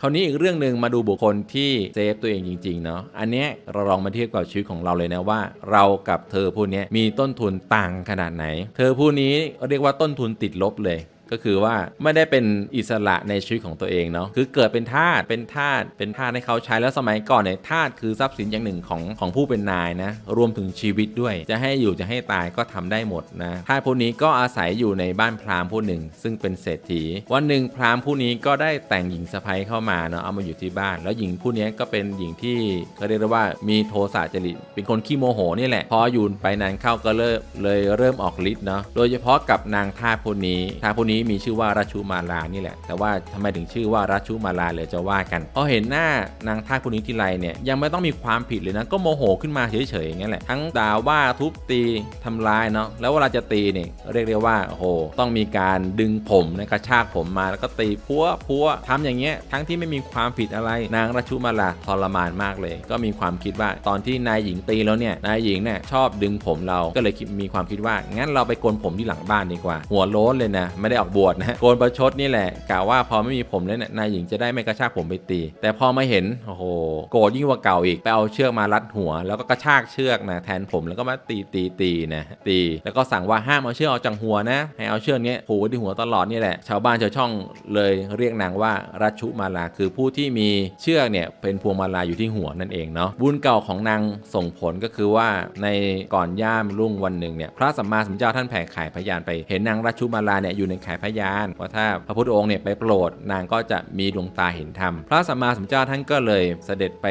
คราวนี้อีกเรื่องหนึ่งมาดูบุคคลที่เซฟตัวเองจริงๆเนาะอันเนี้ยเราลองมาเทียบกับชีวิตของเราเลยนะว่า เรากับเธอผู้นี้มีต้นทุนต่างขนาดไหน เธอผู้นี้เรียกว่าต้นทุนติดลบเลย ก็คือว่าไม่ได้เป็นอิสระในชีวิตของตัวเองเนาะคือเกิดเป็นทาสเป็นทาสเป็นทาสให้เขาใช้แล้วสมัยก่อนเนี่ยทาสคือทรัพย์สินอย่างหนึ่งของของผู้เป็นนายนะรวมถึงชีวิตด้วย จะให้อยู่จะให้ตายก็ทำได้หมดนะทาสผู้นี้ก็อาศัยอยู่ในบ้านพราหมณ์ผู้หนึ่ง ซึ่งเป็นเศรษฐี วันหนึ่งพราหมณ์ผู้นี้ก็ได้แต่งหญิงสะใภ้เข้ามาเนาะเอามาอยู่ที่บ้าน แล้วหญิงผู้นี้ก็เป็นหญิงที่เขาเรียกว่ามีโทสะจริตเป็นคนขี้โมโหนี่แหละพออยู่ไปนานเข้าก็เริ่มเลยเริ่มออกฤทธิ์เนาะโดยเฉพาะกับนางทาสผู้นี้ทาสผู้นี้มีชื่อว่าราชูมาลานี่แหละ แต่ว่าทำไมถึงชื่อว่าราชูมาลาเลยจะว่ากันพอเห็นหน้านางทาสผู้นี้ทีไรเนี่ยยังไม่ต้องมีความผิดเลยนะก็โมโหขึ้นมาเฉยๆอย่างนั้นแหละทั้งด่าว่าทุบตีทำร้ายเนาะแล้วเวลาจะตีเนี่ยเรียกได้ว่าโอ้โหต้องมีการดึงผมนะกระชากผมมาแล้วก็ตีพัวพัวทำอย่างเงี้ยทั้งที่ไม่มีความผิดอะไรนางราชูมาลาทรมานมากเลย ก็มีความคิดว่าตอนที่นายหญิงตีแล้วเนี่ยนายหญิงเนี่ยชอบดึงผมเราก็เลยมีความคิดว่างั้นเราไปโกนผมที่หลังบ้านดีกว่า หัวโล้นเลยนะไม่ได้ออกบวชนะโกนประชดนี่แหละกะว่าพอไม่มีผมแล้วเนี่ยนายหญิงจะได้ไม่กระชากผมไปตี แต่พอมาเห็นโอ้โหโกรธยิ่งกว่าเก่าอีกไปเอาเชือกมารัดหัว แล้วก็กระชากเชือกนะแทนผมแล้วก็มาตีตีตีนะตีแล้วก็สั่งว่าห้ามเอาเชือกออกจากหัวนะให้เอาเชือกนี้ผูกไว้ที่หัวตลอดนี่แหละชาวบ้านชาวช่องเลยเรียกนางว่ารัชชุมาลาคือผู้ที่มีเชือกเนี่ยเป็นพวงมาลาอยู่ที่หัวนั่นเองเนาะบุญเก่าของนางส่งผลก็คือว่าในก่อนย่ามรุ่งวันหนึ่งเนี่ยพระสัมมาสัมพุทธเจ้าท่านแผ่ขายพยานไปเห็นนางรัชุมาลาเนี่ยอยู่ในขายพยานว่าถ้าพระพุทธองค์เนี่ยไปโปรดนางก็จะมีดวงตาเห็นธรรม พระสัมมาสัมพุทธเจ้าท่านก็เลยเสด็จไป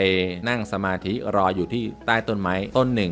นั่งสมาธิรออยู่ที่ใต้ต้นไม้ต้นหนึ่ง